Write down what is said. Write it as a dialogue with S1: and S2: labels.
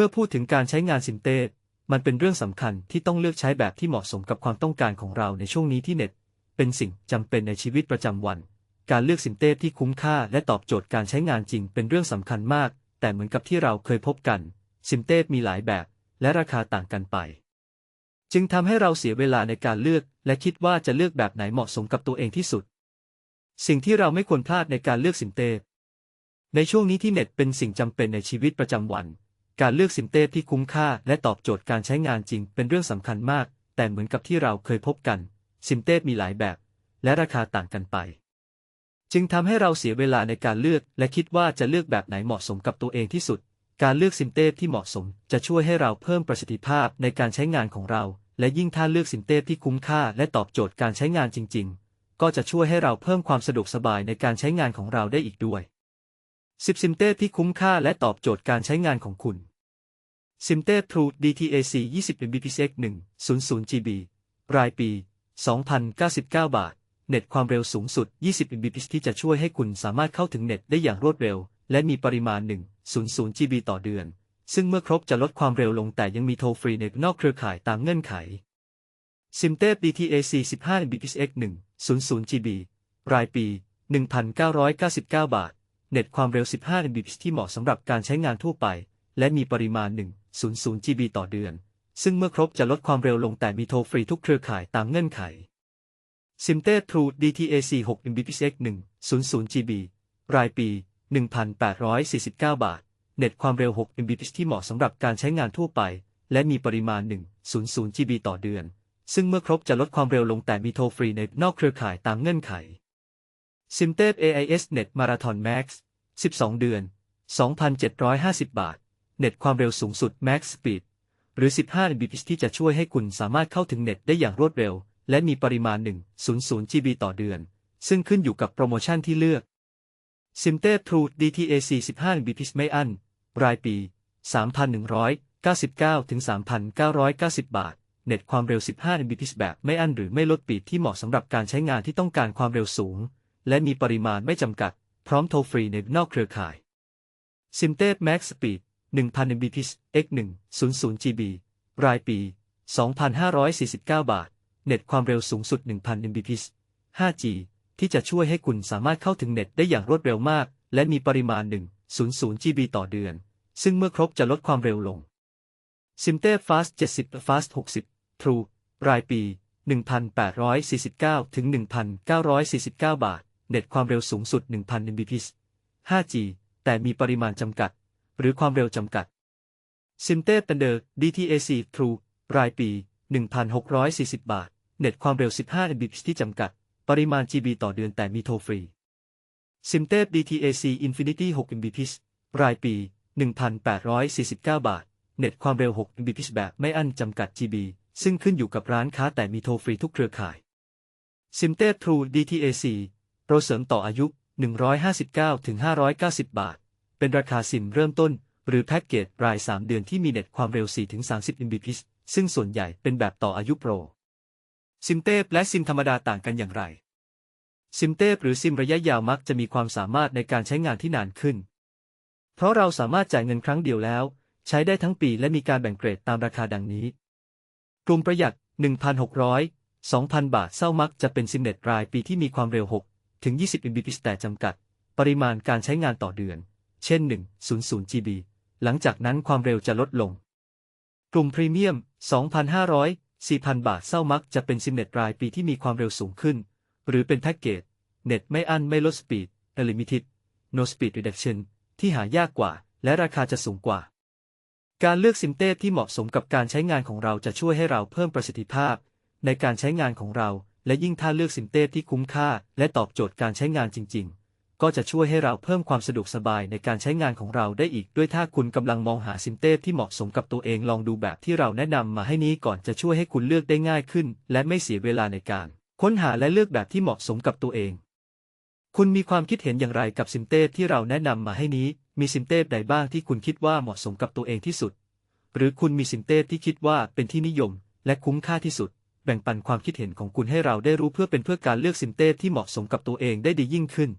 S1: มื่อพูดถึงการใช้งานซิมเต้มันเป็นเรื่องสำคัญที่ต้องเลือกใช้แบบที่เหมาะสมกับความต้องการของเราในช่วงนี้ที่เน็ต เป็นสิ่งจำเป็นในชีวิตประจำวัน การเลือกซิมเต้ที่คุ้มค่าและตอบโจทย์การใช้งานจริงเป็นเรื่องสำคัญมาก แต่เหมือนกับที่เราเคยพบกันซิมเต้มีหลายแบบ และราคาต่างกันไป จึงทำให้เราเสียเวลาในการเลือก และคิดว่าจะเลือกแบบไหนเหมาะสมกับตัวเองที่สุด สิ่งที่เราไม่ควรพลาดในการเลือกซิมเต้ในช่วงนี้ที่เน็ตเป็นสิ่งจำเป็นในชีวิตประจำวัน การเลือกซิมเต้ที่คุ้มค่าและตอบโจทย์การใช้งานจริงเป็นเรื่องสำคัญมาก แต่เหมือนกับที่เราเคยพบกัน ซิมเต้มีหลายแบบ และราคาต่างกันไป จึงทำให้เราเสียเวลาในการเลือก และคิดว่าจะเลือกแบบไหนเหมาะสมกับตัวเองที่สุด การเลือกซิมเต้ที่เหมาะสม จะช่วยให้เราเพิ่มประสิทธิภาพในการใช้งานของเรา และยิ่งถ้าเลือกซิมเต้ที่คุ้มค่าและตอบโจทย์การใช้งานจริง ๆ ก็จะช่วยให้เราเพิ่มความสะดวกสบายในการใช้งานของเราได้อีกด้วย 10 ซิมเต้ที่คุ้มค่าและตอบโจทย์การใช้งานของคุณ ซิมเต้ True DTAC 20 Mbps 1 00 GB รายปี 2,099 บาท เน็ตความเร็วสูงสุด 20 Mbps ที่จะช่วยให้คุณสามารถเข้าถึงเน็ตได้อย่างรวดเร็ว และมีปริมาณ 100 GB ต่อเดือน ซึ่งเมื่อครบจะลดความเร็วลงแต่ยังมีโทรฟรีในนอกเครือข่ายตามเงื่อนไขซิมเต้ DTAC 15 Mbps 1 00 GB รายปี 1,999 บาท เน็ตความเร็ว 15 Mbps ที่เหมาะสำหรับการใช้งานทั่วไป และมีปริมาณ 100 GB ต่อเดือน ซึ่งเมื่อครบจะลดความเร็วลงแต่มีโทรฟรีทุกเครือข่ายตามเงื่อนไข s i m t e True DTAC 6 Mbps 100 GB รายปี 1,849 บาท เน็ตความเร็ว 6 Mbps ที่เหมาะสำหรับการใช้งานทั่วไป และมีปริมาณ 100 GB ต่อเดือน ซึ่งเมื่อครบจะลดความเร็วลงแต่มีโทรฟรีในนอกเครือข่ายตามเงื่อนไข s i m t e AIS Net Marathon Max 12 เดือน 2,750 บาท เน็ตความเร็วสูงสุด Max Speed หรือ 15 Mbps ที่จะช่วยให้คุณสามารถเข้าถึงเน็ตได้อย่างรวดเร็ว และมีปริมาณ 100 GB ต่อเดือน ซึ่งขึ้นอยู่กับโปรโมชั่นที่เลือก s i m t e True DTAC 15 Mbps ไม่อั้น รายปี 3,199 ถึง 3,990 บาท เน็ตความเร็ว 15 Mbps แบบไม่อั้นหรือไม่ลดปีดที่เหมาะสำหรับการใช้งานที่ต้องการความเร็วสูง และมีปริมาณไม่จำกัด พร้อมโทรฟรีในนอกเครือข่าย s i m t e Max Speed 1000 Mbps x 1 00 GB รายปี 2,549 บาท เน็ตความเร็วสูงสุด 1000 Mbps 5G ที่จะช่วยให้คุณสามารถเข้าถึงเน็ตได้อย่างรวดเร็วมาก และมีปริมาณ 100 GB ต่อเดือน ซึ่งเมื่อครบจะลดความเร็วลง s i m t e Fast 70 Fast 60 True รายปี 1,849 ถึง 1,949 บาท เน็ตความเร็วสูงสุด 1,000 Mbps 5G แต่มีปริมาณจำกัด หรือความเร็วจำกัด s i m t e Thunder DTAC True รายปี 1,640 บาท เน็ตความเร็ว 15 Mbps ที่จำกัด ปริมาณ GB ต่อเดือนแต่มีโทรฟรี s i m t e DTAC Infinity 6 Mbps รายปี 1,849 บาท เน็ตความเร็ว 6 Mbps แบบไม่อั้นจำกัด GB ซึ่งขึ้นอยู่กับร้านค้าแต่มีโทรฟรีทุกเครือข่าย s i m t e True DTAC โปรเสริมต่ออายุ 159-590 บาท เป็นราคาซิมเริ่มต้น หรือแพ็กเกจราย 3 เดือนที่มีเน็ตความเร็ว 4-30 Mbps ซึ่งส่วนใหญ่เป็นแบบต่ออายุโปร ซิมเทพและซิมธรรมดาต่างกันอย่างไร ซิมเทพหรือซิมระยะยาวมักจะมีความสามารถในการใช้งานที่นานขึ้น เพราะเราสามารถจ่ายเงินครั้งเดียวแล้ว ใช้ได้ทั้งปีและมีการแบ่งเกรดตามราคาดังนี้ กลุ่มประหยัด 1,600 2,000 บาทเศร้ามักจะเป็นซิมเน็ตรายปีที่มีความเร็ว 6 ถึง 20 Mbps แต่จำกัด ปริมาณการใช้งานต่อเดือน เช่น 100 GB หลังจากนั้นความเร็วจะลดลง กลุ่มพรีเมียม 2,500 4,000 บาทเศร้ามักจะเป็นซิมเน็ตรายปีที่มีความเร็วสูงขึ้น หรือเป็นแพ็กเกจ เน็ตไม่อั้นไม่ลดสปีด Unlimited No Speed Reduction ที่หายากกว่า และราคาจะสูงกว่า การเลือกซิมเต้ที่เหมาะสมกับการใช้งานของเราจะช่วยให้เราเพิ่มประสิทธิภาพ ในการใช้งานของเรา และยิ่งถ้าเลือกซิมเต้ที่คุ้มค่า และตอบโจทย์การใช้งานจริง ๆ ก็จะช่วยให้เราเพิ่มความสะดวกสบายในการใช้งานของเราได้อีกด้วยถ้าคุณกำลังมองหาซิมเต้ที่เหมาะสมกับตัวเองลองดูแบบที่เราแนะนำมาให้นี้ก่อนจะช่วยให้คุณเลือกได้ง่ายขึ้น และไม่เสียเวลาในการ ค้นหาและเลือกแบบที่เหมาะสมกับตัวเอง คุณมีความคิดเห็นอย่างไรกับซิมเต้ที่เราแนะนำมาให้นี้ มีซิมเต้ใดบ้างที่คุณคิดว่าเหมาะสมกับตัวเองที่สุด หรือคุณมีซิมเต้ที่คิดว่าเป็นที่นิยม และคุ้มค่าที่สุด แบ่งปันความคิดเห็นของคุณให้เราได้รู้เพื่อเป็นเพื่อการเลือกซิมเต้ที่เหมาะสมกับตัวเองได้ดียิ่งขึ้น